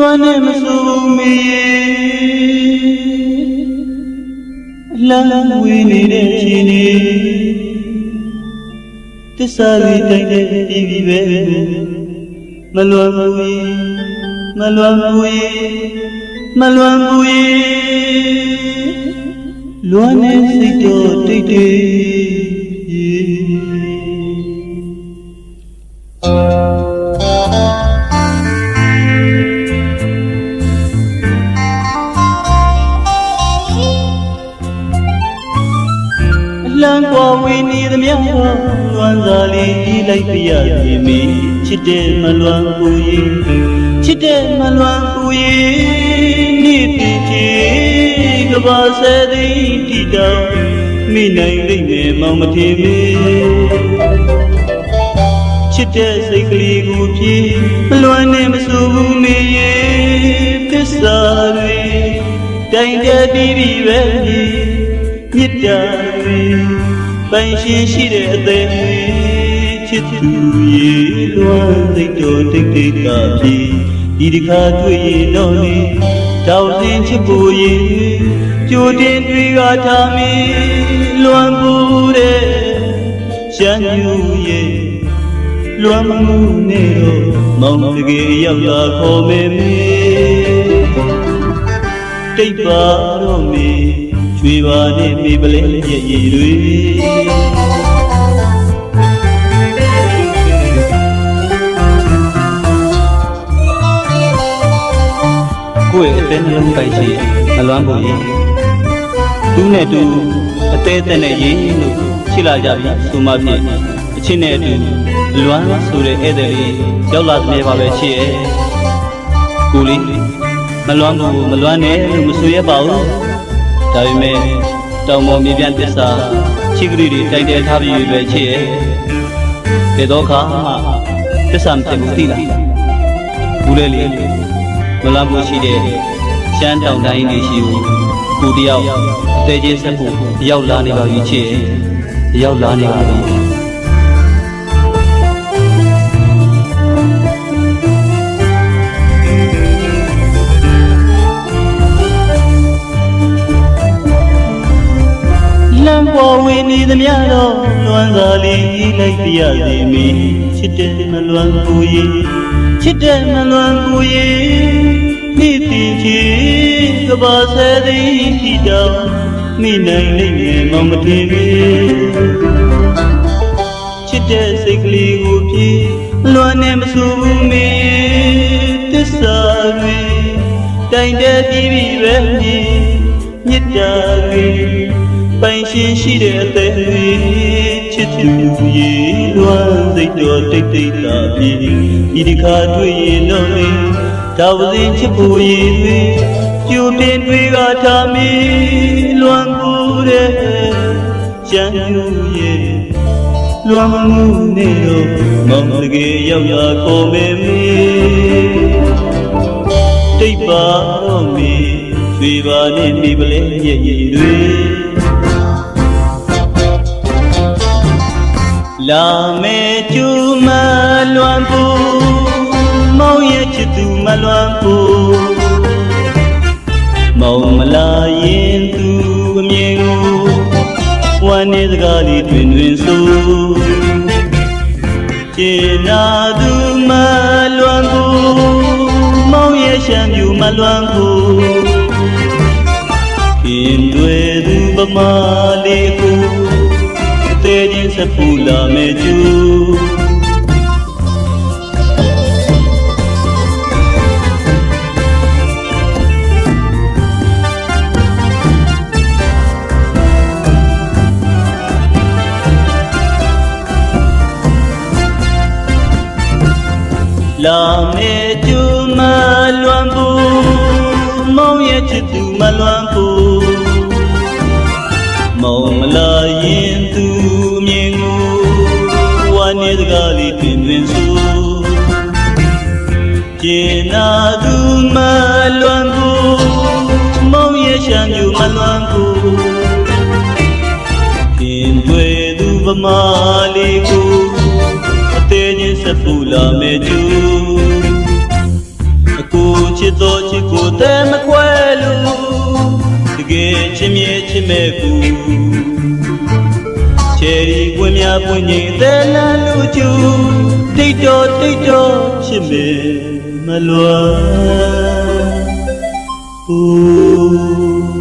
လွမ်းနဲ့မစိုးမေလမ်းဝေးနေတဲ့ရှင်နေတစ္ဆာလေးတိုက်တဲ့ပြည်ပြီပဲမလွမ်းဘူးရေမလွမ်းဘူးရေမလွမ်းဘူးရေလွမ်းနေစိတ်တော်တိတ်တိတ်ရေအ လံကွာဝေးနေသမျှတော့လွမ်းစာလေးဤလိုက်ပြရစီမီချစ်တဲ့မလွမ်းကိုရေချစ်တဲ့မလွမ်းကိုရေနေ့တည်ချေကဘာဆဲသည်တီတောင်မိနိုင်လိမ့်မယ်မောင်မထင်မေချစ်တဲ့စိတ်ကလေးကိုပြေမလွမ်းနဲ့မဆူဘူးမေရေသစ္စာတွေတိုင်တဲ့ပြီးပြီပဲမြစ်တာတွေ ပိုင်ရှင်ရှိတဲ့အသေးတွေချစ်သူရေလွမ်းစိတ်တော်တိတ်တိတ်ကပြေဒီတစ်ခါတွေ့ရင်တော့လေတောက်စင်ချစ်ဖို့ရေကြိုတင်တွေကထားမီလွမ်းပူတဲ့ရှမ်းယူရဲ့လွမ်းမှုနဲ့တော့မောင်တကယ်ရောက်လာခေါ်မေမေတိတ်ပါတော့မေ ချွေပါနဲ့မေပလဲရဲ့ရည်တွေကိုယ့်ရဲ့အသေးနှလုံးပိုက်ချီမလွမ်းဘူးရင်တူးနဲ့တူအသေးသက်နဲ့ရင်းလို့ရှိလာကြပြီဆိုမှဖြင့်အချင်းနဲ့အတူလွမ်းဆိုတဲ့ဧည့်သည်လေးရောက်လာတဲ့ပါပဲရှိရဲ့ကိုလေးမလွမ်းဘူးမလွမ်းနဲ့လို့မဆိုရပါဘူး ဒါပေမဲ့တောင်ပေါ်မြေပြန့်သစ္စာချိကလေးတွေတိုက်တဲထားပြီးပဲရှိရဲ့တေတော့ခါမှသစ္စာမဖြစ်ဘူးသိလားဘူးလေလေမလွမ်းဘူးရှိတဲ့ရှမ်းတောင်တိုင်းလေးရှိဘူးကိုတယောက်အသေးချင်းဆက်ဖို့ရောက်လာနေပါပြီချစ်ရဲ့ရောက်လာနေပါပြီ မျှတော့လွမ်းစာလေးလိုက်ပြရစီမီချစ်တဲ့မလွမ်းကိုရေချစ်တဲ့မလွမ်းကိုရေမိတိချီကဘာဆဲသည်ထီတောင်မိနိုင်လိမ့်မယ်မောင်မထင်ပေချစ်တဲ့စိတ်ကလေးကိုပြေလွမ်းနေမဆူဘူးမေတစ္ဆာတွေတိုင်တဲ့ပြီးပြီပဲမြေမြစ်တာတွေ ပိုင်ရှင်ရှိတဲ့အသေးတွေချစ်သူရေလွမ်းစိတ်တော်တိတ်တိတ်သာပြေဒီတစ်ခါတွေ့ရင်တော့လေဒါဝစဉ်ချစ်ဖို့ရည်တွေကျူပင်တွေကထားမီလွမ်းကူတဲ့ချမ်းယူရဲ့လွမ်းမှုနဲ့တော့မောင်တကယ်ရောက်လာခေါ်မေမေတိတ်ပါတော့မေရွှေပါနဲ့မိပလဲရဲ့ရည်တွေ လာမေကျူမလွမ်းပူမောင်ရဲ့ချစ်သူမလွမ်းပူမောင်မလာရင်သူအမြင်ကိုဝမ်းနေစကားလေးတွင်တွင်ဆိုကျင်နာသူမလွမ်းဘူးမောင်ရဲ့ရှမ်းပြူမလွမ်းဘူးခင်တွေသူပမာလေးကို တဲချင်းစပူလာမဲ့ကျူလာမေကျူမလွမ်းဘူးမောင်ရဲ့ချစ်သူမလွမ်းဘူး မာလေးကိုအသေးချင်းဆက်ပူလာမဲ့ကျူအကိုချစ်စ်တော်ချစ်ကိုတည်းမခွဲလို့တကယ်ချစ်မြဲချစ်မဲ့ကူချယ်ရီကွင်းများပွင့်ငိမ့်တဲ့လမ်းလူကျူတိတ်တော်တိတ်တော်ချစ်မဲ့မလွမ်းဘူး